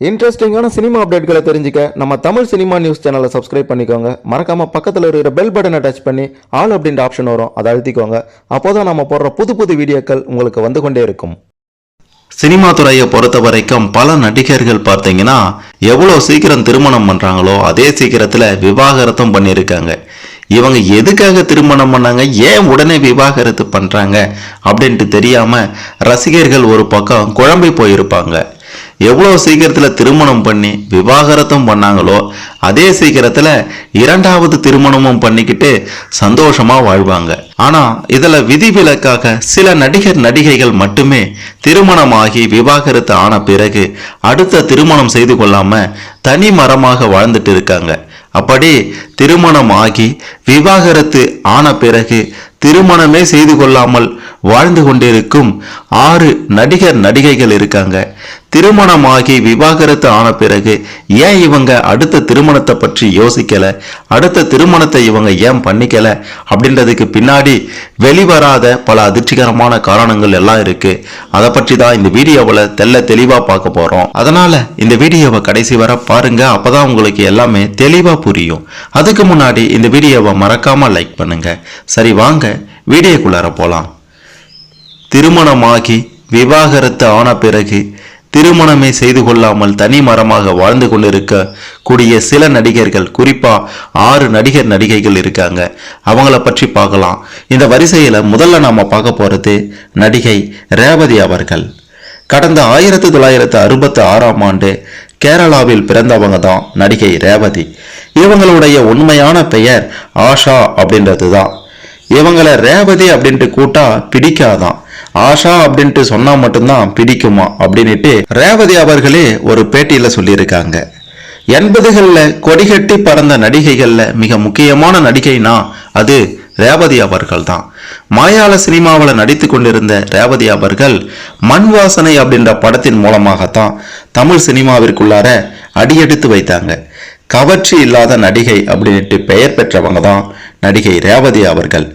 இன்ட்ரெஸ்டிங்கான சினிமா அப்டேட்களை தெரிஞ்சுக்க நம்ம தமிழ் சினிமா நியூஸ் சேனலை சப்ஸ்கிரைப் பண்ணிக்கோங்க. மறக்காம பக்கத்தில் இருக்கிற பெல் பட்டனை டச் பண்ணி ஆல் அப்படின்ற ஆப்ஷன் வரும். அதை அழுத்திக்கோங்க. அப்போதான் நம்ம போடுற புது புது வீடியோக்கள் உங்களுக்கு வந்து கொண்டே இருக்கும். சினிமா துறையை பொறுத்த வரைக்கும் பல நடிகர்கள் பார்த்தீங்கன்னா எவ்வளோ சீக்கிரம் திருமணம் பண்ணுறாங்களோ அதே சீக்கிரத்தில் விவாகரத்தும் பண்ணியிருக்காங்க. இவங்க எதுக்காக திருமணம் பண்ணாங்க? ஏன் உடனே விவாகரத்து பண்ணுறாங்க அப்படின்ட்டு தெரியாமல் ரசிகர்கள் ஒரு பக்கம் குழம்பி போயிருப்பாங்க. எவ்வளோ சீக்கிரத்தில் திருமணம் பண்ணி விவாகரத்தும் பண்ணாங்களோ அதே சீக்கிரத்தில் இரண்டாவது திருமணமும் பண்ணிக்கிட்டு சந்தோஷமாக வாழ்வாங்க. ஆனால் இதில் விதிவிலக்காக சில நடிகர் நடிகைகள் மட்டுமே திருமணமாகி விவாகரத்து ஆன பிறகு அடுத்த திருமணம் செய்து கொள்ளாமல் தனி மரமாக வாழ்ந்துட்டு இருக்காங்க. அப்படி திருமணம் ஆகி விவாகரத்து ஆன பிறகு திருமணமே செய்து கொள்ளாமல் வாழ்ந்து கொண்டிருக்கும் ஆறு நடிகர் நடிகைகள் இருக்காங்க. திருமணமாகி விவாகரத்து ஆன பிறகு ஏன் இவங்க அடுத்த திருமணத்தை பற்றி யோசிக்கல? அடுத்த திருமணத்தை இவங்க ஏன் பண்ணிக்கல? அப்படின்றதுக்கு பின்னாடி வெளிவராத பல அதிர்ச்சிகரமான காரணங்கள் எல்லாம் இருக்கு. அதை பற்றி தான் இந்த வீடியோவில் தெல்ல தெளிவா பார்க்க போறோம். அதனால இந்த வீடியோவை கடைசி வரை பாருங்க. அப்பதான் உங்களுக்கு எல்லாமே தெளிவா புரியும். அதுக்கு முன்னாடி இந்த வீடியோவை மறக்காம லைக் பண்ணுங்க. சரி வாங்க. வீடியோக்குள்ளார போலாம். திருமணமாகி விவாகரத்து ஆன பிறகு திருமணமே செய்து கொள்ளாமல் தனி மரமாக வாழ்ந்து கொண்டிருக்க கூடிய சில நடிகர்கள் குறிப்பா ஆறு நடிகர் நடிகைகள் இருக்காங்க. அவங்கள பற்றி பார்க்கலாம். இந்த வரிசையில முதல்ல நாம பார்க்க போறது நடிகை ரேவதி அவர்கள். கடந்த ஆயிரத்தி தொள்ளாயிரத்து அறுபத்தி ஆறாம் ஆண்டு கேரளாவில் பிறந்தவங்க தான் நடிகை ரேவதி. இவங்களுடைய உண்மையான பெயர் ஆஷா அப்படின்றது தான் இவங்களை ரேவதி அப்படின்ட்டு கூட்டா பிடிக்காதான். ஆஷா அப்படின்ட்டு சொன்னா மட்டும்தான் பிடிக்குமா அப்படின்னுட்டு ரேவதி அவர்களே ஒரு பேட்டியில சொல்லியிருக்காங்க. எண்பதுகளில் கொடிகட்டி பறந்த நடிகைகள்ல மிக முக்கியமான நடிகைனா அது ரேவதி அவர்கள் தான் மலையாள சினிமாவில் நடித்து கொண்டிருந்த ரேவதி அவர்கள் மண் வாசனை அப்படின்ற படத்தின் மூலமாகத்தான் தமிழ் சினிமாவிற்குள்ளார அடியெடுத்து வைத்தாங்க. கவர்ச்சி இல்லாத நடிகை அப்படின்ட்டு பெயர் பெற்றவங்க தான் நடிகை ரேவதி அவர்கள்.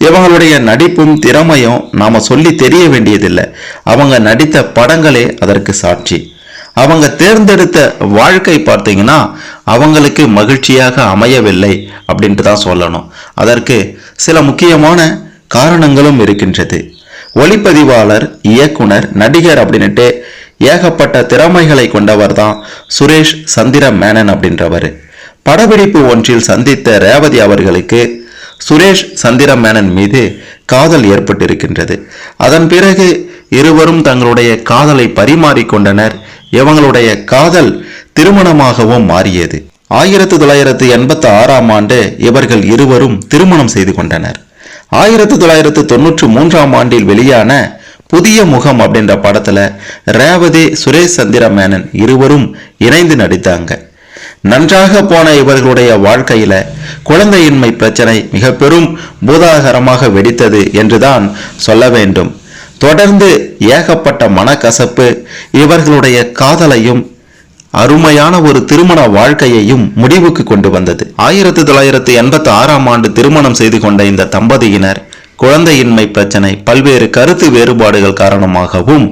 இவங்களுடைய நடிப்பும் திறமையும் நாம் சொல்லி தெரிய வேண்டியதில்லை. அவங்க நடித்த படங்களே அதற்கு சாட்சி. அவங்க தேர்ந்தெடுத்த வாழ்க்கை பார்த்தீங்கன்னா அவங்களுக்கு மகிழ்ச்சியாக அமையவில்லை அப்படின்ட்டு தான் சொல்லணும். அதற்கு சில முக்கியமான காரணங்களும் இருக்கின்றது. ஒளிப்பதிவாளர் இயக்குனர் நடிகர் அப்படின்னுட்டு ஏகப்பட்ட திறமைகளை கொண்டவர் தான் சுரேஷ் சந்திர மேனன் அப்படின்றவர். படப்பிடிப்பு ஒன்றில் சந்தித்த ரேவதி அவர்களுக்கு சுரேஷ் சந்திர மேனன் மீது காதல் ஏற்பட்டிருக்கின்றது. அதன் பிறகு இருவரும் தங்களுடைய காதலை பரிமாறிக்கொண்டனர் இவங்களுடைய காதல் திருமணமாகவும் மாறியது. ஆயிரத்தி தொள்ளாயிரத்து எண்பத்தி ஆறாம் ஆண்டு இவர்கள் இருவரும் திருமணம் செய்து கொண்டனர். ஆயிரத்தி தொள்ளாயிரத்து தொண்ணூற்று மூன்றாம் ஆண்டில் வெளியான புதிய முகம் அப்படின்ற படத்துல ரேவதி சுரேஷ் சந்திர மேனன் இருவரும் இணைந்து நடித்தாங்க. நன்றாக போன இவர்களுடைய வாழ்க்கையில குழந்தையின்மை பிரச்சனை மிக பெரும் பூதாகரமாக வெடித்தது என்றுதான் சொல்ல வேண்டும். தொடர்ந்து ஏகப்பட்ட மனக்கசப்பு இவர்களுடைய காதலையும் அருமையான ஒரு திருமண வாழ்க்கையையும் முடிவுக்கு கொண்டு வந்தது. ஆயிரத்தி தொள்ளாயிரத்தி எண்பத்தி ஆறாம் ஆண்டு திருமணம் செய்து கொண்ட இந்த தம்பதியினர் குழந்தையின்மை பிரச்சனை பல்வேறு கருத்து வேறுபாடுகள் காரணமாகவும்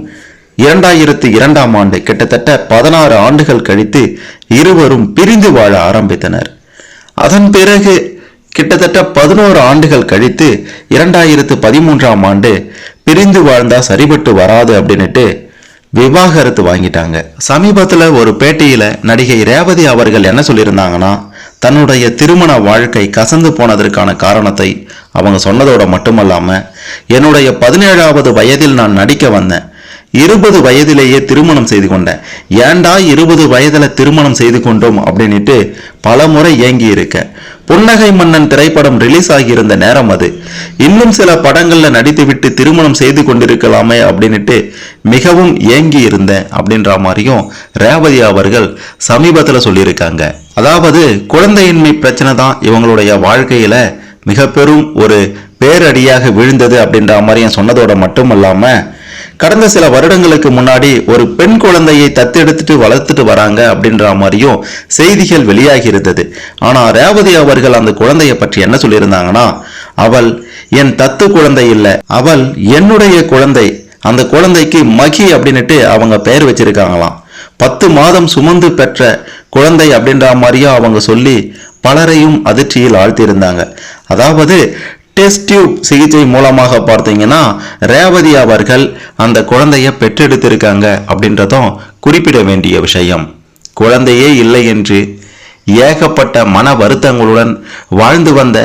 இரண்டாயிரத்து இரண்டாம் ஆண்டு கிட்டத்தட்ட பதினாறு ஆண்டுகள் கழித்து இருவரும் பிரிந்து வாழ ஆரம்பித்தனர். அதன் பிறகு கிட்டத்தட்ட பதினோரு ஆண்டுகள் கழித்து இரண்டாயிரத்து பதிமூன்றாம் ஆண்டு பிரிந்து வாழ்ந்தா சரிபட்டு வராது அப்படின்னுட்டு விவாகரத்து வாங்கிட்டாங்க. சமீபத்தில் ஒரு பேட்டியில் நடிகை ரேவதி அவர்கள் என்ன சொல்லியிருந்தாங்கன்னா தன்னுடைய திருமண வாழ்க்கை கசந்து போனதற்கான காரணத்தை அவங்க சொன்னதோட மட்டுமல்லாமல் என்னுடைய பதினேழாவது வயதில் நான் நடிக்க வந்தேன். இருபது வயதிலேயே திருமணம் செய்து கொண்டேன் ஏன்டா இருபது வயதுல திருமணம் செய்து கொண்டோம் அப்படின்னுட்டு பல முறை ஏங்கி இருக்க புன்னகை மன்னன் திரைப்படம் ரிலீஸ் ஆகியிருந்த நேரம் அது. இன்னும் சில படங்கள்ல நடித்துவிட்டு திருமணம் செய்து கொண்டிருக்கலாமே அப்படின்னுட்டு மிகவும் ஏங்கி இருந்தேன் அப்படின்ற மாதிரியும் ரேவதி அவர்கள் சமீபத்தில் சொல்லியிருக்காங்க. அதாவது குழந்தையின்மை பிரச்சனை தான் இவங்களுடைய வாழ்க்கையில மிக பெரும் ஒரு பேரடியாக விழுந்தது அப்படின்ற மாதிரியும் சொன்னதோட மட்டுமல்லாம கடந்த சில வருடங்களுக்கு முன்னாடி ஒரு பெண் குழந்தையை தத்தெடுத்துட்டு வளர்த்துட்டு வராங்க அப்படின்ற மாதிரியும் செய்திகள் வெளியாகி இருந்தது. ஆனா ரேவதி அவர்கள் அந்த குழந்தையை பற்றி என்ன சொல்லியிருந்தாங்கன்னா அவள் என் தத்து குழந்தை இல்லை அவள் என்னுடைய குழந்தை அந்த குழந்தைக்கு மகி அப்படின்னுட்டு அவங்க பெயர் வச்சிருக்காங்களாம். பத்து மாதம் சுமந்து பெற்ற குழந்தை அப்படின்ற மாதிரியும் அவங்க சொல்லி பலரையும் அதிர்ச்சியில் ஆழ்த்தியிருந்தாங்க. அதாவது டெஸ்ட் டியூப் சிகிச்சை மூலமாக பார்த்தீங்கன்னா ரேவதி அவர்கள் அந்த குழந்தைய பெற்றெடுத்திருக்காங்க அப்படின்றதும் குறிப்பிட வேண்டிய விஷயம். குழந்தையே இல்லை என்று ஏகப்பட்ட மன வருத்தங்களுடன் வாழ்ந்து வந்த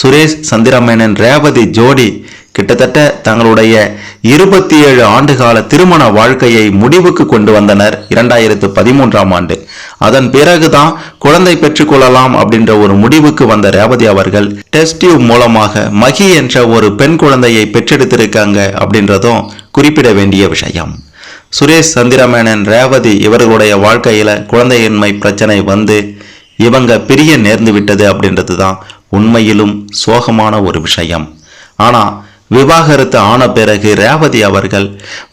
சுரேஷ் சந்திரமேனன் ரேவதி ஜோடி கிட்டத்தட்ட தங்களுடைய இருபத்தி ஏழு ஆண்டுகால திருமண வாழ்க்கையை முடிவுக்கு கொண்டு வந்தனர் இரண்டாயிரத்து பதிமூன்றாம் ஆண்டு. அதன் பிறகுதான் குழந்தை பெற்றுக்கொள்ளலாம் அப்படின்ற ஒரு முடிவுக்கு வந்த ரேவதி அவர்கள் டெஸ்டியூப் மூலமாக மகி என்ற ஒரு பெண் குழந்தையை பெற்றெடுத்திருக்காங்க அப்படின்றதும் குறிப்பிட வேண்டிய விஷயம். சுரேஷ் சந்திரமேனன் ரேவதி இவர்களுடைய வாழ்க்கையில குழந்தையின்மை பிரச்சனை வந்து இவங்க பிரிய நேர்ந்து விட்டது அப்படின்றது தான் உண்மையிலும் சோகமான ஒரு விஷயம். ஆனா விவாகரத்து ஆன பிறகு ரேவதி அவர்கள்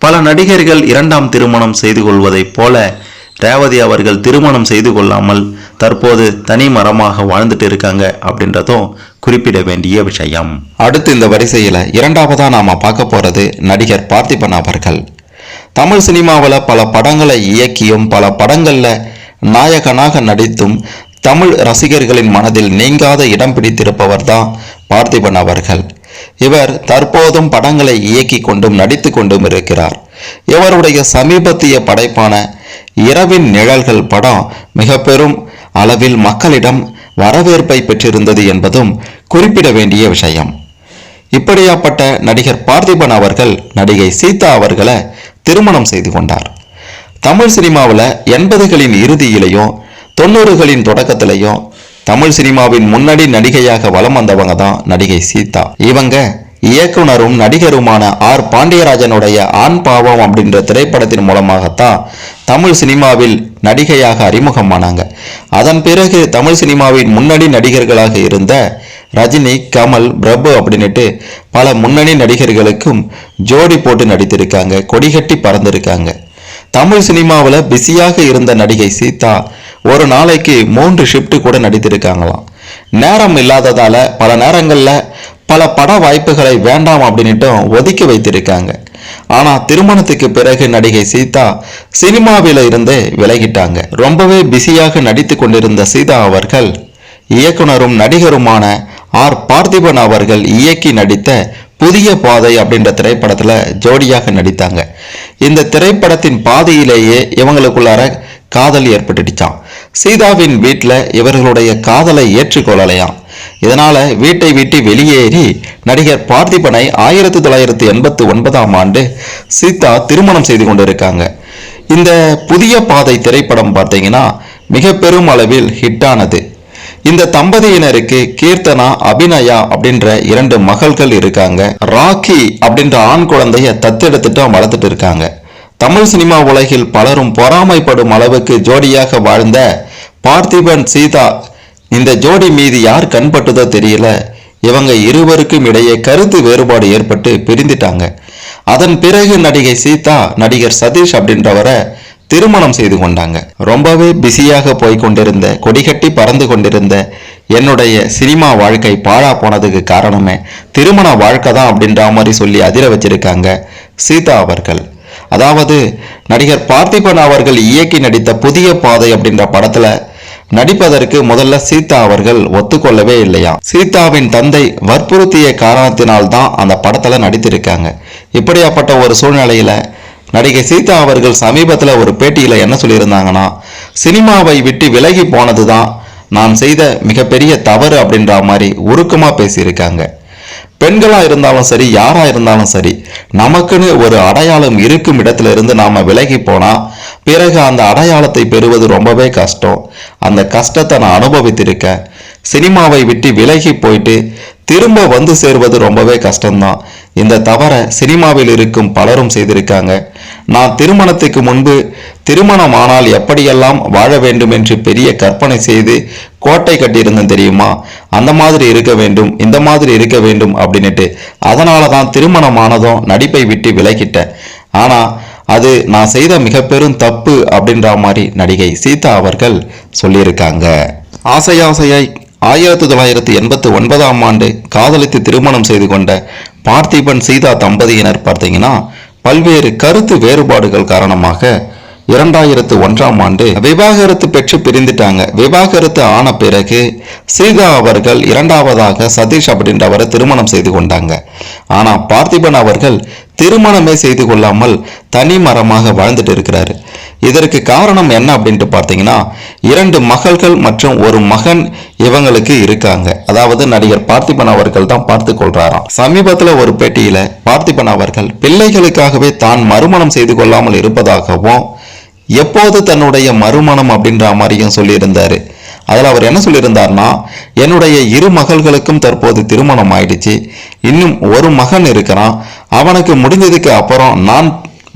பல நடிகர்கள் இரண்டாம் திருமணம் செய்து கொள்வதைப் போல ரேவதி அவர்கள் திருமணம் செய்து கொள்ளாமல் தற்போது தனி மரமாக வாழ்ந்துட்டு இருக்காங்க அப்படின்றதும் குறிப்பிட வேண்டிய விஷயம். அடுத்து இந்த வரிசையில் இரண்டாவதாக நாம் பார்க்க போகிறது நடிகர் பார்த்திபன் அவர்கள். தமிழ் சினிமாவில் பல படங்களை இயக்கியும் பல படங்களில் நாயகனாக நடித்தும் தமிழ் ரசிகர்களின் மனதில் நீங்காத இடம் பிடித்திருப்பவர் தான் பார்த்திபன் அவர்கள். இவர் தற்போதும் படங்களை இயக்கி கொண்டும் நடித்து கொண்டும் இருக்கிறார். இவருடைய சமீபத்திய படைப்பான இரவின் நிழல்கள் படம் மிக பெரும் அளவில் மக்களிடம் வரவேற்பை பெற்றிருந்தது என்பதும் குறிப்பிட வேண்டிய விஷயம். இப்படியாப்பட்ட நடிகர் பார்த்திபன் அவர்கள் நடிகை சீதா அவர்களை திருமணம் செய்து கொண்டார். தமிழ் சினிமாவில் எண்பதுகளின் இறுதியிலையும் தொண்ணூறுகளின் தொடக்கத்திலையும் தமிழ் சினிமாவின் முன்னணி நடிகையாக வலம் வந்தவங்க தான் நடிகை சீதா. இவங்க இயக்குனரும் நடிகருமான ஆர். பாண்டியராஜனுடைய ஆண் பாவம் அப்படின்ற திரைப்படத்தின் மூலமாகத்தான் தமிழ் சினிமாவில் நடிகையாக அறிமுகமானாங்க. அதன் பிறகு தமிழ் சினிமாவின் முன்னணி நடிகர்களாக இருந்த ரஜினி கமல் பிரபு அப்படின்னுட்டு பல முன்னணி நடிகர்களுக்கும் ஜோடி போட்டு நடித்திருக்காங்க கொடிகட்டி பறந்திருக்காங்க. தமிழ் சினிமாவில் பிஸியாக இருந்த நடிகை சீதா ஒரு நாளைக்கு மூன்று ஷிஃப்ட் கூட நடித்திருக்காங்களாம். நேரம் இல்லாததால் பல நேரங்களில் பல பட வாய்ப்புகளை வேண்டாம் அப்படின்னுட்டும் ஒதுக்கி வைத்திருக்காங்க. ஆனால் திருமணத்துக்கு பிறகு நடிகை சீதா சினிமாவில் இருந்தே விலகிட்டாங்க. ரொம்பவே பிஸியாக நடித்து கொண்டிருந்த சீதா அவர்கள் இயக்குனரும் நடிகருமான ஆர். பார்த்திபன் அவர்கள் இயக்கி நடித்த புதிய பாதை அப்படின்ற திரைப்படத்தில் ஜோடியாக நடித்தாங்க. இந்த திரைப்படத்தின் பாதையிலேயே இவங்களுக்குள்ளார காதல் ஏற்பட்டுடுச்சான் சீதாவின் வீட்டில் இவர்களுடைய காதலை ஏற்றுக்கொள்ளலையாம். இதனால் வீட்டை விட்டு வெளியேறி நடிகர் பார்த்திபனை ஆயிரத்தி தொள்ளாயிரத்தி எண்பத்தி ஒன்பதாம் ஆண்டு சீதா திருமணம் செய்து கொண்டிருக்காங்க. இந்த புதிய பாதை திரைப்படம் பார்த்தீங்கன்னா மிக பெரும் அளவில் ஹிட்டானது இந்த தம்பதியினருக்கு கீர்த்தனா அபிநயா அப்படின்ற இரண்டு மகள்கள் இருக்காங்க. ராக்கி அப்படின்ற ஆண் குழந்தைய தத்தெடுத்துட்டு வளர்த்துட்டு இருக்காங்க. தமிழ் சினிமா உலகில் பலரும் பொறாமைப்படும் அளவுக்கு ஜோடியாக வாழ்ந்த பார்த்திபன் சீதா. இந்த ஜோடி மீது யார் கண்பட்டதோ தெரியல. இவங்க இருவருக்கும் இடையே கருத்து வேறுபாடு ஏற்பட்டு பிரிந்துட்டாங்க. அதன் பிறகு நடிகை சீதா நடிகர் சதீஷ் அப்படின்றவரை திருமணம் செய்து கொண்டாங்க. ரொம்பவே பிஸியாக போய் கொண்டிருந்த கொடிகட்டி பறந்து கொண்டிருந்த என்னுடைய சினிமா வாழ்க்கை பாழா போனதுக்கு காரணமே திருமண வாழ்க்கை தான் அப்படின்ற மாதிரி சொல்லி அதிர வச்சிருக்காங்க சீதா அவர்கள். அதாவது நடிகர் பார்த்திபன் அவர்கள் இயக்கி நடித்த புதிய பாதை அப்படின்ற படத்துல நடிப்பதற்கு முதல்ல சீதா அவர்கள் ஒத்துக்கொள்ளவே இல்லையா? சீதாவின் தந்தை வற்புறுத்திய காரணத்தினால் தான் அந்த படத்துல நடித்திருக்காங்க. இப்படியாப்பட்ட ஒரு சூழ்நிலையில நடிகை சீதா அவர்கள் சமீபத்தில் ஒரு பேட்டியில் என்ன சொல்லியிருந்தாங்கன்னா சினிமாவை விட்டு விலகி போனது தான் நான் செய்த மிகப்பெரிய தவறு அப்படின்ற மாதிரி உருக்கமாக பேசியிருக்காங்க. பெண்களாக இருந்தாலும் சரி யாரா இருந்தாலும் சரி நமக்குன்னு ஒரு அடையாளம் இருக்கும் இடத்துல இருந்து நாம விலகி போனால் பிறகு அந்த அடையாளத்தை பெறுவது ரொம்பவே கஷ்டம். அந்த கஷ்டத்தை நான் அனுபவித்திருக்கேன். சினிமாவை விட்டு விலகி போயிட்டு திரும்ப வந்து சேர்வது ரொம்பவே கஷ்டம்தான். இந்த தவறை சினிமாவில் இருக்கும் பலரும் செய்திருக்காங்க. நான் திருமணத்துக்கு முன்பு திருமணம் ஆனால் எப்படியெல்லாம் வாழ வேண்டும் என்று பெரிய கற்பனை செய்து கோட்டை கட்டியிருந்தேன் தெரியுமா? அந்த மாதிரி இருக்க வேண்டும் இந்த மாதிரி இருக்க வேண்டும் அப்படின்னுட்டு அதனால தான் திருமணம் ஆனதும் நடிப்பை விட்டு விலகிட்டேன். ஆனால் அது நான் செய்த மிக பெரும் தப்பு அப்படின்ற மாதிரி நடிகை சீதா அவர்கள் சொல்லியிருக்காங்க. ஆசை ஆசையாய் ஆயிரத்தி தொள்ளாயிரத்தி எண்பத்தி ஒன்பதாம் ஆண்டு காதலித்து திருமணம் செய்து கொண்ட பார்த்திபன் சீதா தம்பதியினர் பார்த்தீங்கன்னா பல்வேறு கருத்து வேறுபாடுகள் காரணமாக இரண்டாயிரத்து ஒன்றாம் ஆண்டு விவாகரத்து பெற்று பிரிந்துட்டாங்க. விவாகரத்து ஆன பிறகு சீதா அவர்கள் இரண்டாவதாக சதீஷ் அப்படின்றவரை திருமணம் செய்து கொண்டாங்க. ஆனால் பார்த்திபன் அவர்கள் திருமணமே செய்து கொள்ளாமல் தனி மரமாக வாழ்ந்துட்டு இருக்கிறாரு. இதற்கு காரணம் என்ன அப்படின்ட்டு பார்த்தீங்கன்னா இரண்டு மகள்கள் மற்றும் ஒரு மகன் இவங்களுக்கு இருக்காங்க. அதாவது நடிகர் பார்த்திபன் அவர்கள் தான் பார்த்து கொள்றாராம். சமீபத்தில் ஒரு பேட்டியில பார்த்திபன் அவர்கள் பிள்ளைகளுக்காகவே தான் மறுமணம் செய்து கொள்ளாமல் இருப்பதாகவும் எப்போது தன்னுடைய மறுமணம் அப்படின்ற மாதிரியும் சொல்லியிருந்தாரு. அதில் அவர் என்ன சொல்லியிருந்தார்னா என்னுடைய இரு மகள்களுக்கும் தற்போது திருமணம் ஆயிடுச்சு. இன்னும் ஒரு மகன் இருக்கிறான். அவனுக்கு முடிஞ்சதுக்கு அப்புறம் நான்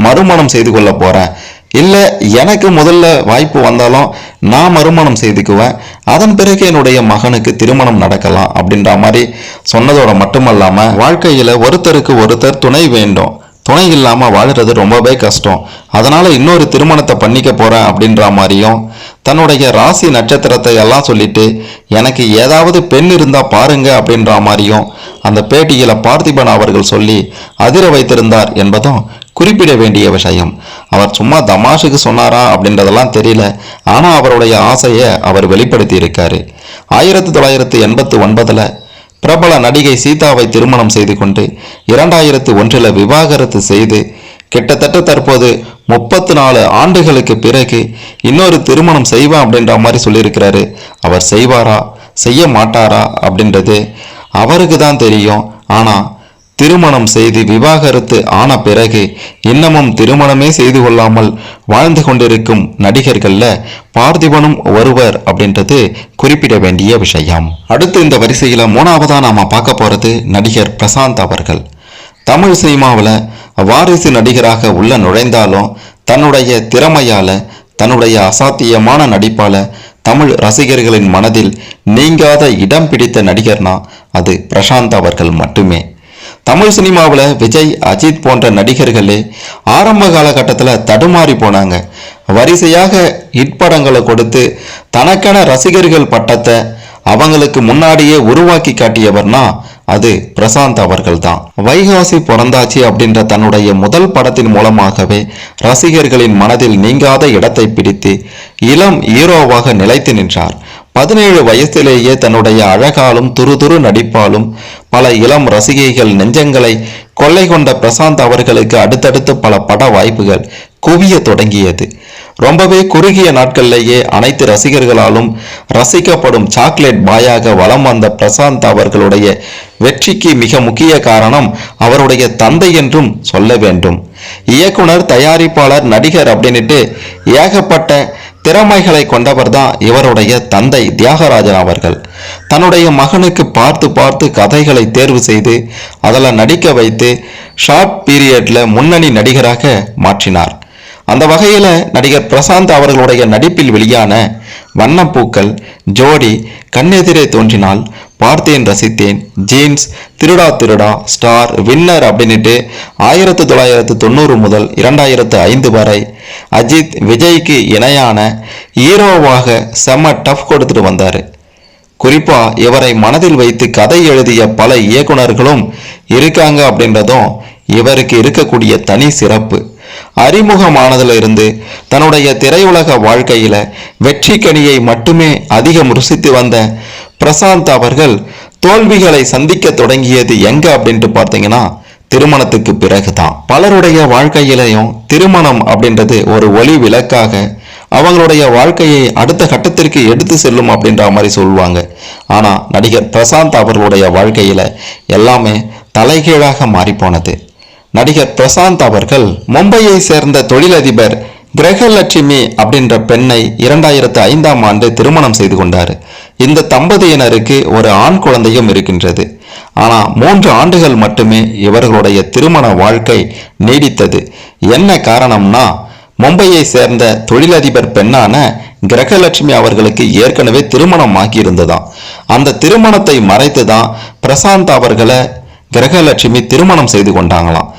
மறுமணம் செய்து கொள்ள போறேன். இல்லை எனக்கு முதல்ல வாய்ப்பு வந்தாலும் நான் மறுமணம் செய்துக்குவேன். அதன் பிறகு என்னுடைய மகனுக்கு திருமணம் நடக்கலாம் அப்படின்ற மாதிரி சொன்னதோட மட்டுமல்லாமல் வாழ்க்கையில் ஒருத்தருக்கு ஒருத்தர் துணை வேண்டும். துணை இல்லாமல் வாழ்கிறது ரொம்பவே கஷ்டம். அதனால் இன்னொரு திருமணத்தை பண்ணிக்க போகிறேன் அப்படின்ற மாதிரியும் தன்னுடைய ராசி நட்சத்திரத்தை எல்லாம் சொல்லிட்டு எனக்கு ஏதாவது பெண் இருந்தால் பாருங்க அப்படின்ற மாதிரியும் அந்த பேட்டியில் பார்த்திபன் அவர்கள் சொல்லி அதிர வைத்திருந்தார் என்பதும் குறிப்பிட வேண்டிய விஷயம். அவர் சும்மா தமாஷுக்கு சொன்னாரா அப்படின்றதெல்லாம் தெரியல. ஆனால் அவருடைய ஆசையை அவர் வெளிப்படுத்தி இருக்காரு ஆயிரத்தி தொள்ளாயிரத்தி எண்பத்தி ஒன்பதுல பிரபல நடிகை சீதாவை திருமணம் செய்து கொண்டு இரண்டாயிரத்து ஒன்றில் விவாகரத்து செய்து கிட்டத்தட்ட தற்போது முப்பத்து நாலு ஆண்டுகளுக்கு பிறகு இன்னொரு திருமணம் செய்வேன் அப்படின்ற மாதிரி சொல்லியிருக்கிறாரு. அவர் செய்வாரா? செய்ய மாட்டாரா? அப்படின்றது அவருக்கு தான் தெரியும். ஆனால் திருமணம் செய்து விவாகரத்து ஆன பிறகு இன்னமும் திருமணமே செய்து கொள்ளாமல் வாழ்ந்து கொண்டிருக்கும் நடிகர்களில் பார்த்திபனும் ஒருவர் அப்படின்றது குறிப்பிட வேண்டிய விஷயம். அடுத்து இந்த வரிசையில் மூணாவதாக நாம் பார்க்க போகிறது நடிகர் பிரசாந்த் அவர்கள். தமிழ் சினிமாவில் வாரிசு நடிகராக உள்ள நுழைந்தாலும் தன்னுடைய திறமையால தன்னுடைய அசாத்தியமான நடிப்பால் தமிழ் ரசிகர்களின் மனதில் நீங்காத இடம் பிடித்த நடிகர்னா அது பிரசாந்த் அவர்கள் மட்டுமே. தமிழ் சினிமாவில் விஜய் அஜித் போன்ற நடிகர்களே ஆரம்ப காலகட்டத்தில் தடுமாறி போனாங்க. வரிசையாக ஹிட் படங்களை கொடுத்து தனக்கென ரசிகர்கள் பட்டத்தை அவங்களுக்கு முன்னாடியே உருவாக்கி காட்டியவர்னா அது பிரசாந்த் அவர்கள் தான் வைகாசி பிறந்தாச்சு அப்படின்ற தன்னுடைய முதல் படத்தின் மூலமாகவே ரசிகர்களின் மனதில் நீங்காத இடத்தை பிடித்து இளம் ஹீரோவாக நிலைத்து நின்றார். பதினேழு வயசிலேயே தன்னுடைய அழகாலும் துருதுரு நடிப்பாலும் பல இளம் ரசிகைகள் நெஞ்சங்களை கொள்ளை கொண்ட பிரசாந்த் அவர்களுக்கு அடுத்தடுத்து பல பட வாய்ப்புகள் குவிய தொடங்கியது. ரொம்பவே குறுகிய நாட்களிலேயே அனைத்து ரசிகர்களாலும் ரசிக்கப்படும் சாக்லேட் பாயாக வலம் வந்த பிரசாந்த் அவர்களுடைய வெற்றிக்கு மிக முக்கிய காரணம் அவருடைய தந்தை என்றும் சொல்ல வேண்டும். இயக்குனர் தயாரிப்பாளர் நடிகர் அப்படின்னுட்டு ஏகப்பட்ட திறமைகளை கொண்டவர்தான் இவருடைய தந்தை தியாகராஜன் அவர்கள். தன்னுடைய மகனுக்கு பார்த்து பார்த்து கதைகளை தேர்வு செய்து அதில் நடிக்க வைத்து ஷார்ட் பீரியட்ல முன்னணி நடிகராக மாற்றினார். அந்த வகையில் நடிகர் பிரசாந்த் அவர்களுடைய நடிப்பில் வெளியான வண்ணப்பூக்கள் ஜோடி கண்ணெதிரே தோன்றினால் பார்த்தேன் ரசித்தேன். Jeans Thiruda Thiruda star winner அப்படின்னுட்டு ஆயிரத்து தொள்ளாயிரத்து தொண்ணூறு முதல் இரண்டாயிரத்து ஐந்து வரை அஜித் விஜய்க்கு இணையான ஹீரோவாக செம்ம டஃப் கொடுத்துட்டு வந்தார். குறிப்பாக இவரை மனதில் வைத்து கதை எழுதிய பல இயக்குனர்களும் இருக்காங்க அப்படின்றதும் இவருக்கு இருக்கக்கூடிய தனி சிறப்பு. அறிமுகமானதுல இருந்து தன்னுடைய திரையுலக வாழ்க்கையில வெற்றி கனியை மட்டுமே அதிகம் ருசித்து வந்த பிரசாந்த் அவர்கள் தோல்விகளை சந்திக்க தொடங்கியது எங்க அப்படின்ட்டு பார்த்தீங்கன்னா திருமணத்துக்கு பிறகுதான். பலருடைய வாழ்க்கையிலையும் திருமணம் அப்படின்றது ஒரு ஒளி விளக்காக அவங்களுடைய வாழ்க்கையை அடுத்த கட்டத்திற்கு எடுத்து செல்லும் அப்படின்ற மாதிரி சொல்லுவாங்க. ஆனா நடிகர் பிரசாந்த் அவர்களுடைய வாழ்க்கையில எல்லாமே தலைகீழாக மாறிப்போனது. நடிகர் பிரசாந்த் அவர்கள் மும்பையை சேர்ந்த தொழிலதிபர் கிரகலட்சுமி அப்படின்ற பெண்ணை இரண்டாயிரத்து ஐந்தாம் ஆண்டு திருமணம் செய்து கொண்டார். இந்த தம்பதியினருக்கு ஒரு ஆண் குழந்தையும் இருக்கின்றது. ஆனால் மூன்று ஆண்டுகள் மட்டுமே இவர்களுடைய திருமண வாழ்க்கை நீடித்தது. என்ன காரணம்னா மும்பையை சேர்ந்த தொழிலதிபர் பெண்ணான கிரகலட்சுமி அவர்களுக்கு ஏற்கனவே திருமணம் ஆகியிருந்ததாம் அந்த திருமணத்தை மறைத்து தான் பிரசாந்த் அவர்களை கிரகலட்சுமி திருமணம் செய்து கொண்டாங்களாம்.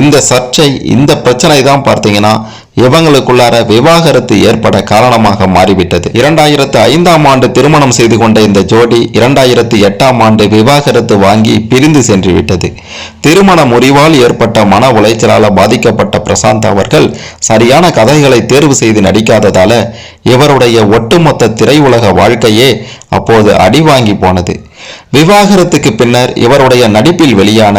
இந்த சர்ச்சை இந்த பிரச்சனை தான் பார்த்தீங்கன்னா இவங்களுக்குள்ளார விவாகரத்து ஏற்பட காரணமாக மாறிவிட்டது. இரண்டாயிரத்து ஐந்தாம் ஆண்டு திருமணம் செய்து கொண்ட இந்த ஜோடி இரண்டாயிரத்து எட்டாம் ஆண்டு விவாகரத்து வாங்கி பிரிந்து சென்று விட்டது திருமண முறிவால் ஏற்பட்ட மன உளைச்சலால் பாதிக்கப்பட்ட பிரசாந்த் அவர்கள் சரியான கதைகளை தேர்வு செய்து நடிக்காததால இவருடைய ஒட்டுமொத்த திரையுலக வாழ்க்கையே அப்போது அடிவாங்கி போனது. விவாகரத்துக்கு பின்னர் இவருடைய நடிப்பில் வெளியான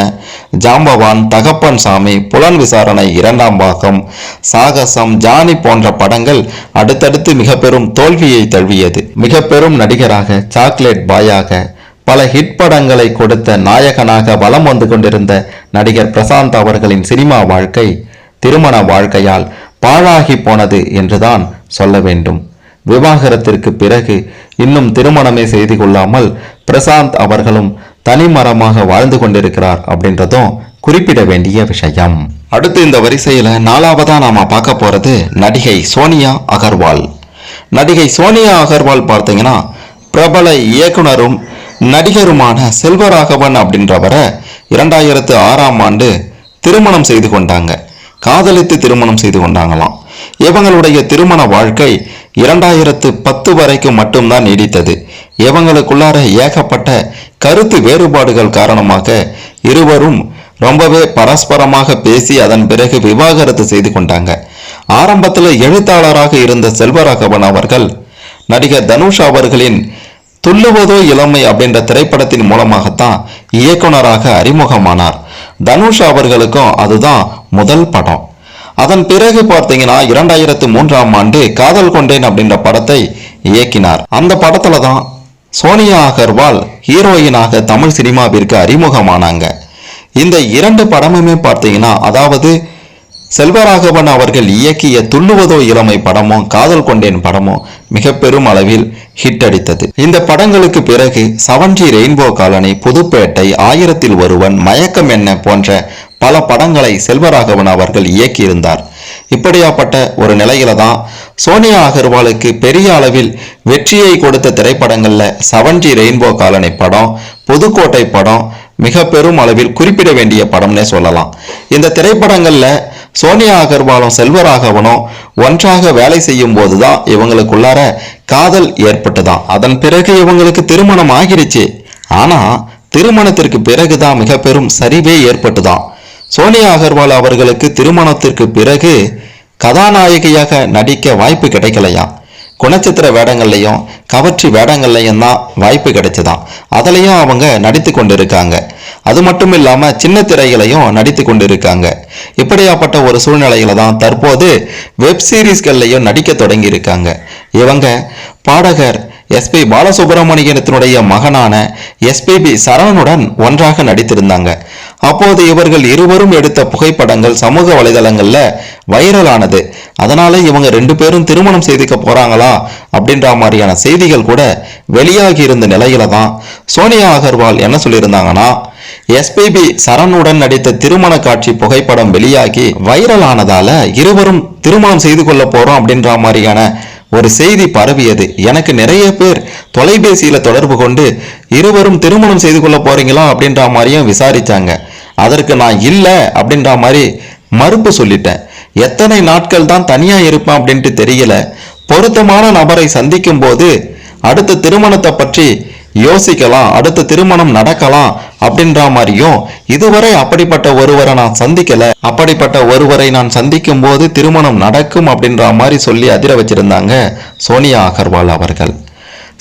ஜாம்பவான் தகப்பன் சாமி புலன் விசாரணை இரண்டாம் பாகம் சாகசம் ஜானி போன்ற படங்கள் அடுத்தடுத்து மிக பெரும் தோல்வியை தழுவியது. மிக பெரும் நடிகராக சாக்லேட் பாயாக பல ஹிட் படங்களை கொடுத்த நாயகனாக வலம் வந்து கொண்டிருந்த நடிகர் பிரசாந்த் அவர்களின் சினிமா வாழ்க்கை திருமண வாழ்க்கையால் பாழாகி போனது என்றுதான் சொல்ல வேண்டும். விவாகரத்திற்கு பிறகு இன்னும் திருமணமே செய்து கொள்ளாமல் பிரசாந்த் அவர்களும் தனிமரமாக வாழ்ந்து கொண்டிருக்கிறார் அப்படின்றதும் குறிப்பிட வேண்டிய விஷயம். அடுத்து இந்த வரிசையில நாலாவதா நாம பார்க்க போறது நடிகை சோனியா அகர்வால். நடிகை சோனியா அகர்வால் பார்த்தீங்கன்னா பிரபல இயக்குனரும் நடிகருமான செல்வராகவன் அப்படின்றவரை இரண்டாயிரத்து ஆறாம் ஆண்டு திருமணம் செய்து கொண்டாங்க. காதலித்து திருமணம் செய்து கொண்டாங்களாம். இவங்களுடைய திருமண வாழ்க்கை இரண்டாயிரத்து பத்து வரைக்கும் மட்டும்தான் நீடித்தது. இவங்களுக்குள்ளார ஏகப்பட்ட கருத்து வேறுபாடுகள் காரணமாக இருவரும் ரொம்பவே பரஸ்பரமாக பேசி அதன் பிறகு விவாகரத்து செய்து கொண்டாங்க. ஆரம்பத்தில் எழுத்தாளராக இருந்த செல்வராகவன் அவர்கள் நடிகர் தனுஷ் அவர்களின் துள்ளுவதோ இளமை அப்படின்ற திரைப்படத்தின் மூலமாகத்தான் இயக்குனராக அறிமுகமானார். தனுஷ் அவர்களுக்கும் அதுதான் முதல் படம். அதன் பிறகு பார்த்தீங்கன்னா இரண்டாயிரத்து மூன்றாம் ஆண்டு காதல் கொண்டேன் அப்படின்ற படத்தை இயக்கினார். அந்த படத்துல தான் சோனியா அகர்வால் ஹீரோயினாக தமிழ் சினிமாவிற்கு அறிமுகமானாங்க. இந்த இரண்டு படமுமே பார்த்தீங்கன்னா அதாவது செல்வராகவன் அவர்கள் இயக்கிய துள்ளுவதோ இளமை படமும் காதல் கொண்டேன் படமும் மிக பெரும் அளவில் ஹிட் அடித்தது. இந்த படங்களுக்கு பிறகு seven G rainbow colony Pudhupettai Aayirathil Oruvan Mayakkam Enna போன்ற பல படங்களை செல்வராகவன் அவர்கள் இயக்கியிருந்தார். இப்படியாப்பட்ட ஒரு நிலையில தான் சோனியா அகர்வாலுக்கு பெரிய அளவில் வெற்றியை கொடுத்த திரைப்படங்கள்ல செவன்ஜி ரெயின்போ காலனி படம் புதுக்கோட்டை படம் மிக பெரும் அளவில் குறிப்பிட வேண்டிய படம்னே சொல்லலாம். இந்த திரைப்படங்கள்ல சோனியா அகர்வாலும் செல்வராகவனும் ஒன்றாக வேலை செய்யும் போதுதான் இவங்களுக்குள்ளார காதல் ஏற்பட்டுதான் அதன் பிறகு இவங்களுக்கு திருமணம் ஆகிடுச்சு ஆனா திருமணத்திற்கு பிறகுதான் மிக பெரும் சரிவே ஏற்பட்டுதான். சோனியா அகர்வால் அவர்களுக்கு திருமணத்திற்கு பிறகு கதாநாயகியாக நடிக்க வாய்ப்பு கிடைக்கலையா? குணச்சித்திர வேடங்கள்லையும் கவர்ச்சி வேடங்கள்லையும் தான் வாய்ப்பு கிடைச்சதாம் அதுலேயும் அவங்க நடித்து கொண்டிருக்காங்க. அது மட்டும் இல்லாமல் சின்ன திரைகளையும் நடித்து கொண்டிருக்காங்க. இப்படியாப்பட்ட ஒரு சூழ்நிலையில தான் தற்போது வெப் சீரிஸ்கள்லையும் நடிக்க தொடங்கி இருக்காங்க இவங்க பாடகர் எஸ்பி பாலசுப்ரமணியனத்தினுடைய மகனான எஸ்பிபி சரவணுடன் ஒன்றாக நடித்திருந்தாங்க. அப்போது இவர்கள் இருவரும் எடுத்த புகைப்படங்கள் சமூக வலைதளங்கள்ல வைரலானது. அதனால இவங்க ரெண்டு பேரும் திருமணம் செய்துக்க போறாங்களா அப்படின்ற மாதிரியான செய்திகள் கூட வெளியாகி இருந்த நிலையில தான் சோனியா அகர்வால் என்ன சொல்லியிருந்தாங்கன்னா எஸ்பிபி சரணுடன் நடித்த திருமண காட்சி புகைப்படம் வெளியாகி வைரலானதால இருவரும் திருமணம் செய்து கொள்ள போறோம் அப்படின்ற மாதிரியான ஒரு செய்தி பரவியது. எனக்கு நிறைய பேர் தொலைபேசியில் தொடர்பு கொண்டு இருவரும் திருமணம் செய்து கொள்ள போறீங்களா அப்படின்ற மாதிரியும் விசாரிச்சாங்க. அதற்கு நான் இல்லை அப்படின்ற மாதிரி மறுப்பு சொல்லிட்டேன். எத்தனை நாட்கள் தான் தனியா இருப்பேன் அப்படின்ட்டு தெரியல. பொருத்தமான நபரை சந்திக்கும் போது அடுத்த திருமணத்தை பற்றி யோசிக்கலாம் அடுத்த திருமணம் நடக்கலாம் அப்படின்ற மாதிரியும் இதுவரை அப்படிப்பட்ட ஒருவரை நான் சந்திக்கல. அப்படிப்பட்ட ஒருவரை நான் சந்திக்கும் போது திருமணம் நடக்கும் அப்படின்ற மாதிரி சொல்லி அதிர வச்சிருந்தாங்க சோனியா அகர்வால் அவர்கள்.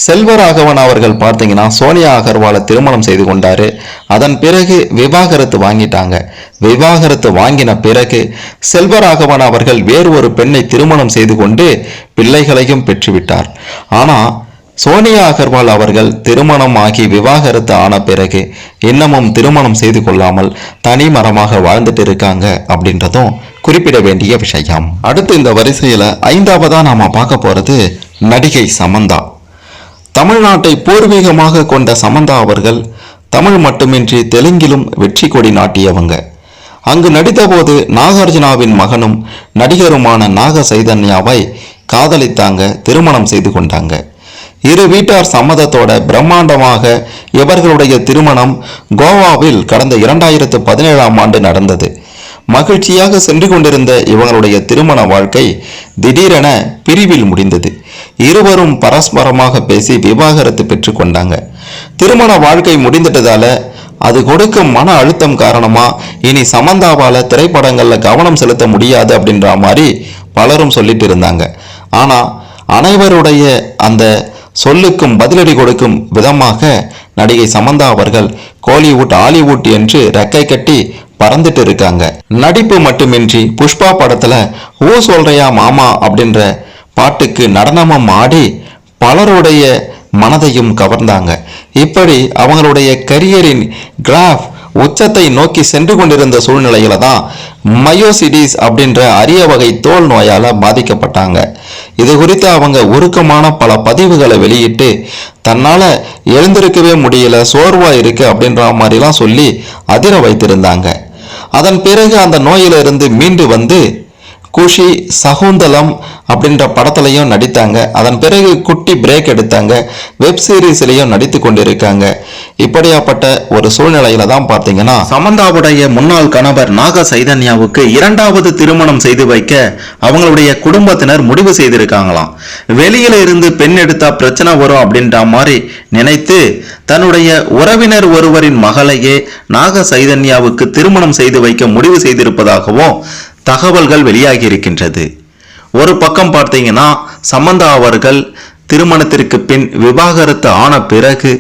செல்வராகவன் அவர்கள் பார்த்தீங்கன்னா சோனியா அகர்வாலை திருமணம் செய்து கொண்டாரு. அதன் பிறகு விவாகரத்து வாங்கிட்டாங்க. விவாகரத்து வாங்கின பிறகு செல்வராகவன் அவர்கள் வேறு ஒரு பெண்ணை திருமணம் செய்து கொண்டு பிள்ளைகளையும் பெற்றுவிட்டார். ஆனா சோனியா அகர்வால் அவர்கள் திருமணம் ஆகி விவாகரத்து ஆன பிறகு இன்னமும் திருமணம் செய்து கொள்ளாமல் தனி மரமாக வாழ்ந்துட்டு இருக்காங்க அப்படின்றதும் குறிப்பிட வேண்டிய விஷயம். அடுத்து இந்த வரிசையில் ஐந்தாவதாக நாம பார்க்க போகிறது நடிகை சமந்தா. தமிழ்நாட்டை பூர்வீகமாக கொண்ட சமந்தா அவர்கள் தமிழ் மட்டுமின்றி தெலுங்கிலும் வெற்றி கொடி நாட்டியவங்க. அங்கு நடித்தபோது நாகார்ஜுனாவின் மகனும் நடிகருமான நாக சைதன்யாவை காதலித்தாங்க திருமணம் செய்து கொண்டாங்க. இரு வீட்டார் சம்மதத்தோட பிரம்மாண்டமாக இவர்களுடைய திருமணம் கோவாவில் கடந்த இரண்டாயிரத்து பதினேழாம் ஆண்டு நடந்தது. மகிழ்ச்சியாக சென்று கொண்டிருந்த இவங்களுடைய திருமண வாழ்க்கை திடீரென பிரிவில் முடிந்தது. இருவரும் பரஸ்பரமாக பேசி விவாகரத்து பெற்றுக்கொண்டாங்க திருமண வாழ்க்கை முடிந்துட்டதால அது கொடுக்கும் மன அழுத்தம் காரணமா இனி சமந்தாவால திரைப்படங்கள்ல கவனம் செலுத்த முடியாது அப்படின்ற மாதிரி பலரும் சொல்லிட்டு இருந்தாங்க. ஆனா அனைவருடைய அந்த சொல்லுக்கும் பதிலடி கொடுக்கும் விதமாக நடிகை சமந்தா அவர்கள் கோலிவுட் ஹாலிவுட் என்று ரெக்கை கட்டி பறந்துட்டு இருக்காங்க. நடிப்பு மட்டுமின்றி புஷ்பா படத்துல ஓ சொல்றையா மாமா அப்படின்ற பாட்டுக்கு நடனமும் ஆடி பலருடைய மனதையும் கவர்ந்தாங்க. இப்படி அவங்களுடைய கரியரின் கிராஃப் உச்சத்தை நோக்கி சென்று கொண்டிருந்த சூழ்நிலையில தான் மயோசிடிஸ் அப்படின்ற அரிய வகை தோல் நோயால பாதிக்கப்பட்டாங்க. இது குறித்து அவங்க உருக்கமான பல பதிவுகளை வெளியிட்டு தன்னால எழுந்திருக்கவே முடியல சோர்வா இருக்கு அப்படின்ற மாதிரிலாம் சொல்லி அதிர வைத்திருந்தாங்க. அதன் பிறகு அந்த நோயிலிருந்து மீண்டு வந்து குஷி சகுந்தலம் அப்படின்ற படத்துலையும் நடித்தாங்க. அதன் பிறகு குட்டி பிரேக் எடுத்தாங்க. வெப் சீரிஸ்லையும் நடித்து கொண்டிருக்காங்க. இப்படியாப்பட்ட ஒரு சூழ்நிலையில தான் பார்த்தீங்கன்னா சமந்தாவுடைய முன்னாள் கணவர் நாக சைதன்யாவுக்கு இரண்டாவது திருமணம் செய்து வைக்க அவங்களுடைய குடும்பத்தினர் முடிவு செய்திருக்காங்களாம். வெளியில இருந்து பெண் எடுத்தா பிரச்சனை வரும் அப்படின்ற மாதிரி நினைத்து தன்னுடைய உறவினர் ஒருவரின் மகளையே நாக சைதன்யாவுக்கு திருமணம் செய்து வைக்க முடிவு செய்திருப்பதாகவும் தகவல்கள் வெளியாகி இருக்கின்றது. ஒரு பக்கம் பார்த்தீங்கன்னா சம்பந்தா அவர்கள் திருமணத்திற்கு பின் விவாகரத்து ஆன பிறகு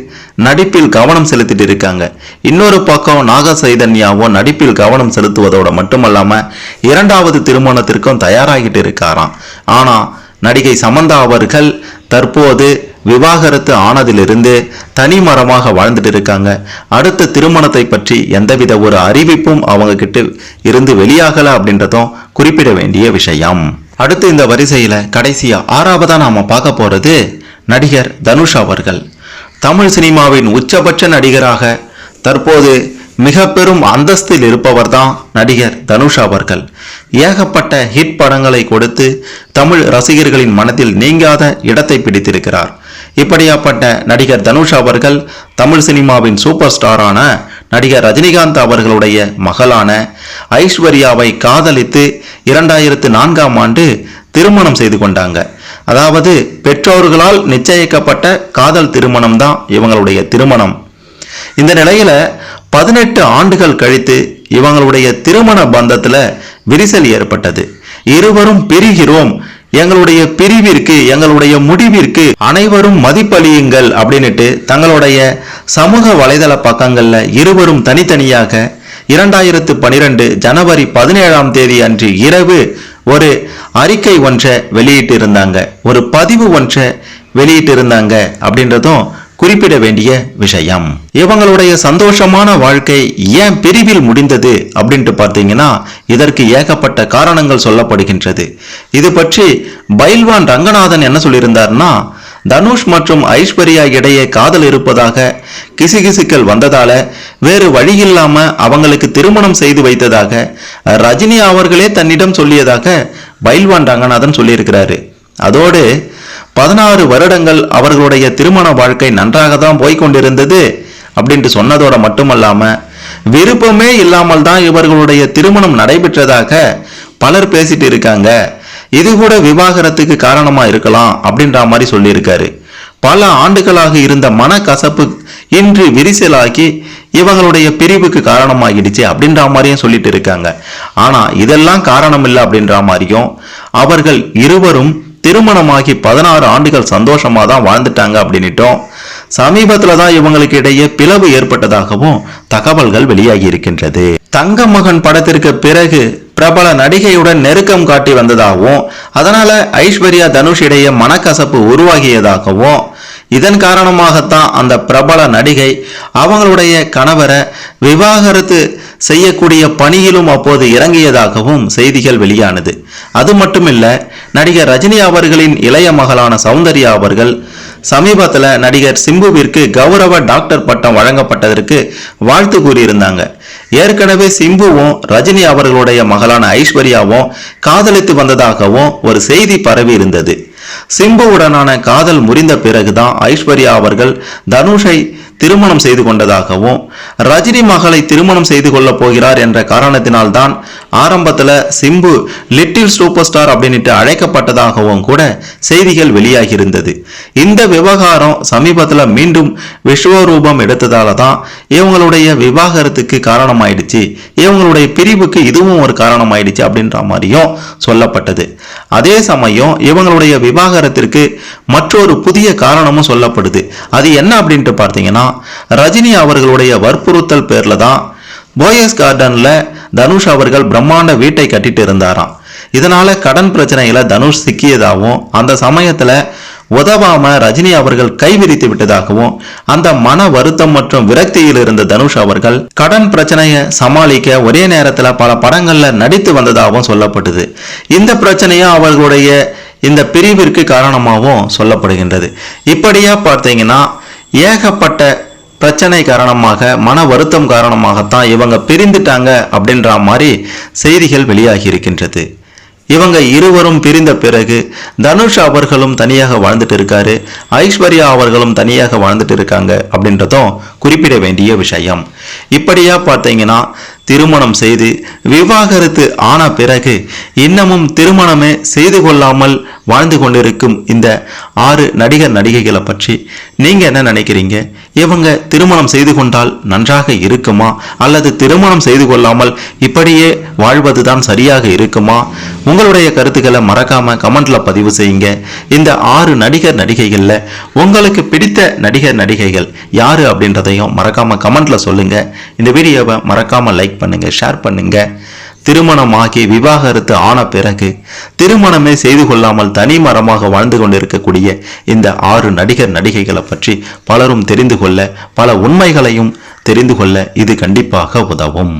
நடிப்பில் கவனம் செலுத்திட்டு இருக்காங்க. இன்னொரு பக்கம் நாக சைதன்யாவும் நடிப்பில் கவனம் செலுத்துவதோட மட்டுமல்லாமல் இரண்டாவது திருமணத்திற்கும் தயாராகிட்டு இருக்காராம். ஆனால் நடிகை சமந்தா அவர்கள் தற்போது விவாகரத்து ஆனதிலிருந்து தனிமரமாக வாழ்ந்துட்டு இருக்காங்க. அடுத்த திருமணத்தை பற்றி எந்தவித ஒரு அறிவிப்பும் அவங்க கிட்ட இருந்து வெளியாகலை அப்படின்றதும் குறிப்பிட வேண்டிய விஷயம். அடுத்து இந்த வரிசையில் கடைசியாக ஆறாவதாக நாம் பார்க்க போகிறது நடிகர் தனுஷ் அவர்கள். தமிழ் சினிமாவின் உச்சபட்ச நடிகராக தற்போது மிக பெரும் அந்தஸ்தில் இருப்பவர் தான் நடிகர் தனுஷ் அவர்கள். ஏகப்பட்ட ஹிட் படங்களை கொடுத்து தமிழ் ரசிகர்களின் மனதில் நீங்காத இடத்தை பிடித்திருக்கிறார். இப்படியாப்பட்ட நடிகர் தனுஷ் அவர்கள் தமிழ் சினிமாவின் சூப்பர் ஸ்டாரான நடிகர் ரஜினிகாந்த் அவர்களுடைய மகளான ஐஸ்வர்யாவை காதலித்து இரண்டாயிரத்து நான்காம் ஆண்டு திருமணம் செய்து கொண்டாங்க. அதாவது பெற்றோர்களால் நிச்சயிக்கப்பட்ட காதல் திருமணம் தான் இவங்களுடைய திருமணம். இந்த நிலையில பதினெட்டு ஆண்டுகள் கழித்து இவங்களுடைய திருமண பந்தத்தில் விரிசல் ஏற்பட்டது. இருவரும் பிரிகிறோம். எங்களுடைய பிரிவிற்கு எங்களுடைய முடிவிற்கு அனைவரும் மதிப்பளியுங்கள் அப்படின்னுட்டு தங்களுடைய சமூக வலைதள பக்கங்கள்ல இருவரும் தனித்தனியாக இரண்டாயிரத்து பனிரெண்டு ஜனவரி பதினேழாம் தேதி அன்று இரவு ஒரு அறிக்கை ஒன்றை வெளியிட்டு இருந்தாங்க ஒரு பதிவு ஒன்றை வெளியிட்டு இருந்தாங்க அப்படின்றதும் குறிப்பிட வேண்டிய விஷயம். இவங்களுடைய சந்தோஷமான வாழ்க்கை ஏன் பிரிவில் முடிந்தது அப்படின்ட்டு பார்த்தீங்கன்னா இதற்கு ஏகப்பட்ட காரணங்கள் சொல்லப்படுகின்றது. இது பற்றி பைல்வான் ரங்கநாதன் என்ன சொல்லியிருந்தார்னா தனுஷ் மற்றும் ஐஸ்வர்யா இடையே காதல் இருப்பதாக கிசுகிசுக்கள் வந்ததால வேறு வழி இல்லாம அவங்களுக்கு திருமணம் செய்து வைத்ததாக ரஜினி அவர்களே தன்னிடம் சொல்லியதாக பைல்வான் ரங்கநாதன் சொல்லியிருக்கிறாரு. அதோடு பதினாறு வருடங்கள் அவர்களுடைய திருமண வாழ்க்கை நன்றாக தான் போய்கொண்டிருந்தது அப்படின்ட்டு சொன்னதோட மட்டுமல்லாம விருப்பமே இல்லாமல் தான் இவர்களுடைய திருமணம் நடைபெற்றதாக பலர் பேசிட்டு இருக்காங்க. இது கூட விவாகரத்துக்கு காரணமா இருக்கலாம் அப்படின்ற மாதிரி சொல்லியிருக்காரு. பல ஆண்டுகளாக இருந்த மனக்கசப்பு இன்று விரிசலாக்கி இவங்களுடைய பிரிவுக்கு காரணமாகிடுச்சு அப்படின்ற மாதிரியும் சொல்லிட்டு இருக்காங்க. ஆனா இதெல்லாம் காரணம் இல்லை அப்படின்ற மாதிரியும் அவர்கள் இருவரும் திருமணமாகி பதினாறு ஆண்டுகள் சந்தோஷமா தான் வாழ்ந்துட்டாங்க அப்படின்னுட்டும். சமீபத்தில் தான் இவங்களுக்கு இடையே பிளவு ஏற்பட்டதாகவும் தகவல்கள் வெளியாகி இருக்கின்றது. தங்க மகன் படத்திற்கு பிறகு பிரபல நடிகையுடன் நெருக்கம் காட்டி வந்ததாகவும் அதனால ஐஸ்வர்யா தனுஷ் இடையே மனக்கசப்பு உருவாகியதாகவும் இதன் காரணமாகத்தான் அந்த பிரபல நடிகை அவங்களுடைய கணவரை விவாகரத்து செய்யக்கூடிய பணியிலும் அப்போது இறங்கியதாகவும் செய்திகள் வெளியானது. அது மட்டுமில்ல நடிகர் ரஜினி அவர்களின் இளைய மகளான சௌந்தர்யா அவர்கள் சமீபத்தில் நடிகர் சிம்புவிற்கு கௌரவ டாக்டர் பட்டம் வழங்கப்பட்டதற்கு வாழ்த்து கூறியிருந்தாங்க. ஏற்கனவே சிம்புவும் ரஜினி அவர்களுடைய மகளான ஐஸ்வர்யாவும் காதலித்து வந்ததாகவும் ஒரு செய்தி பரவி இருந்தது. சிம்புவுடனான காதல் முறிந்த பிறகுதான் ஐஸ்வர்யா அவர்கள் தனுஷை திருமணம் செய்து கொண்டதாகவும் ரஜினி மகளை திருமணம் செய்து கொள்ளப் போகிறார் என்ற காரணத்தினால்தான் ஆரம்பத்துல சிம்பு லிட்டில் சூப்பர் ஸ்டார் அப்படின்னுட்டு அழைக்கப்பட்டதாகவும் கூட செய்திகள் வெளியாகி இருந்தது இந்த விவகாரம் சமீபத்துல மீண்டும் விஸ்வரூபம் எடுத்ததால தான் இவங்களுடைய விவாகரத்துக்கு காரணமாயிடுச்சு. இவங்களுடைய பிரிவுக்கு இதுவும் ஒரு காரணமாயிடுச்சு அப்படின்ற மாதிரியும் சொல்லப்பட்டது. அதே சமயம் இவங்களுடைய விவாகரத்திற்கு மற்றொரு புதிய காரணமும் சொல்லப்படுது. அது என்ன அப்படின்ட்டு பார்த்தீங்கன்னா ரஜினி அவர்களுடைய வற்புறுத்தல் பேர்ல தான் போயஸ் கார்டன்ல தனுஷ் அவர்கள் பிரம்மாண்ட வீட்டை கட்டிட்டு இருந்தாராம். இதனால கடன் பிரச்சனையில் தனுஷ் சிக்கியதாகவும் அந்த சமயத்துல உதவாம ரஜினி அவர்கள் கைவிரித்து விட்டதாகவும் அந்த மன வருத்தம் மற்றும் விரக்தியில் இருந்த தனுஷ் அவர்கள் கடன் பிரச்சனையை சமாளிக்க ஒரே நேரத்தில் பல படங்கள்ல நடித்து வந்ததாகவும் சொல்லப்பட்டது. இந்த பிரச்சனையும் அவர்களுடைய இந்த பிரிவிற்கு காரணமாகவும் சொல்லப்படுகின்றது. இப்படியா பார்த்தீங்கன்னா ஏகப்பட்ட பிரச்சனை காரணமாக மன வருத்தம் காரணமாகத்தான் இவங்க பிரிந்துட்டாங்க அப்படின்ற மாதிரி செய்திகள் வெளியாகி இருக்கின்றது. இவங்க இருவரும் பிரிந்த பிறகு தனுஷ் அவர்களும் தனியாக வாழ்ந்துட்டு இருக்காரு ஐஸ்வர்யா அவர்களும் தனியாக வாழ்ந்துட்டு இருக்காங்க அப்படின்றதும் குறிப்பிட வேண்டிய விஷயம். இப்படியா பார்த்தீங்கன்னா திருமணம் செய்து விவாகரத்து ஆன பிறகு இன்னமும் திருமணமே செய்து கொள்ளாமல் வாழ்ந்து கொண்டிருக்கும் இந்த ஆறு நடிகர் நடிகைகளை பற்றி நீங்க என்ன நினைக்கிறீங்க? இவங்க திருமணம் செய்து கொண்டால் நன்றாக இருக்குமா? அல்லது திருமணம் செய்து கொள்ளாமல் இப்படியே வாழ்வதுதான் சரியாக இருக்குமா? உங்களுடைய கருத்துக்களை மறக்காம கமெண்ட்ல பதிவு செய்யுங்க. இந்த ஆறு நடிகர் நடிகைகள்ல உங்களுக்கு பிடித்த நடிகர் நடிகைகள் யாரு அப்படின்றதையும் மறக்காம கமெண்ட்ல சொல்லுங்க. இந்த வீடியோவை மறக்காம லைக் பண்ணுங்க ஷேர் பண்ணுங்க. திருமணமாகி விவாகரத்து ஆன பிறகு திருமணமே செய்து கொள்ளாமல் தனி மரமாக வாழ்ந்து கொண்டிருக்கக்கூடிய இந்த ஆறு நடிகர் நடிகைகளை பற்றி பலரும் தெரிந்து கொள்ள பல உண்மைகளையும் தெரிந்து கொள்ள இது கண்டிப்பாக உதவும்.